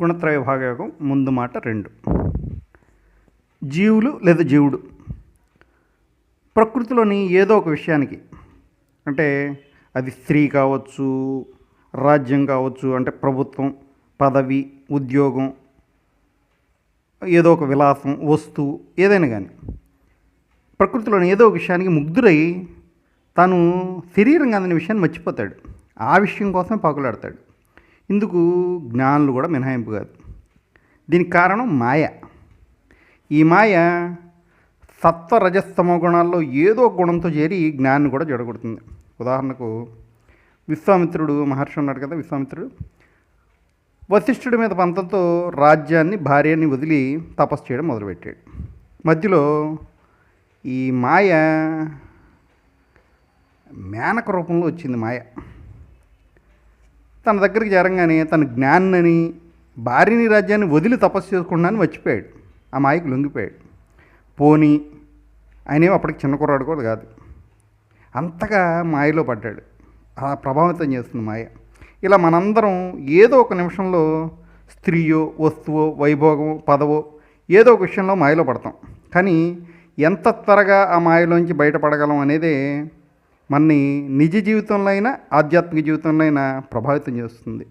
గుణత్రయ భాగయోగం ముందు మాట రెండు. జీవులు లేదా జీవుడు ప్రకృతిలోని ఏదో ఒక విషయానికి అంటే అది స్త్రీ కావచ్చు రాజ్యం కావచ్చు అంటే ప్రభుత్వం పదవి ఉద్యోగం ఏదో ఒక విలాసం వస్తువు ఏదైనా కానీ ప్రకృతిలోని ఏదో ఒక విషయానికి ముగ్ధురై తాను శరీరంగా అందిన విషయాన్ని మర్చిపోతాడు. ఆ విషయం కోసమే పాకులాడతాడు. ఇందుకు జ్ఞానులు కూడా మినహాయింపు కాదు. దీనికి కారణం మాయ. ఈ మాయ సత్వ రజస్తమ గుణాల్లో ఏదో గుణంతో చేరి జ్ఞాన్ని కూడా జడగొడుతుంది. ఉదాహరణకు విశ్వామిత్రుడు మహర్షి ఉన్నాడు కదా విశ్వామిత్రుడు. వశిష్ఠుడి మీద పంతంతో రాజ్యాన్ని భార్యని వదిలి తపస్సు చేయడం మొదలుపెట్టాడు. మధ్యలో ఈ మాయ మేనక రూపంలో వచ్చింది మాయ. తన దగ్గరికి చేరంగానే తన జ్ఞానని భార్యని రాజ్యాన్ని వదిలి తపస్సు చేసుకున్నాను మర్చిపోయాడు. ఆ మాయకు లొంగిపోయాడు. పోని ఆయనేమో అప్పటికి చిన్న కుర్రాడు కూడా కాదు. అంతగా మాయలో పడ్డాడు. అలా ప్రభావితం చేస్తుంది మాయ. ఇలా మనందరం ఏదో ఒక నిమిషంలో స్త్రీయో వస్తువో వైభోగమో పదవో ఏదో ఒక విషయంలో మాయలో పడతాం. కానీ ఎంత త్వరగా ఆ మాయలోంచి బయటపడగలం అనేదే మనని నిజ జీవితంలో అయినా ఆధ్యాత్మిక జీవితంలో అయినా ప్రభావితం చేస్తుంది.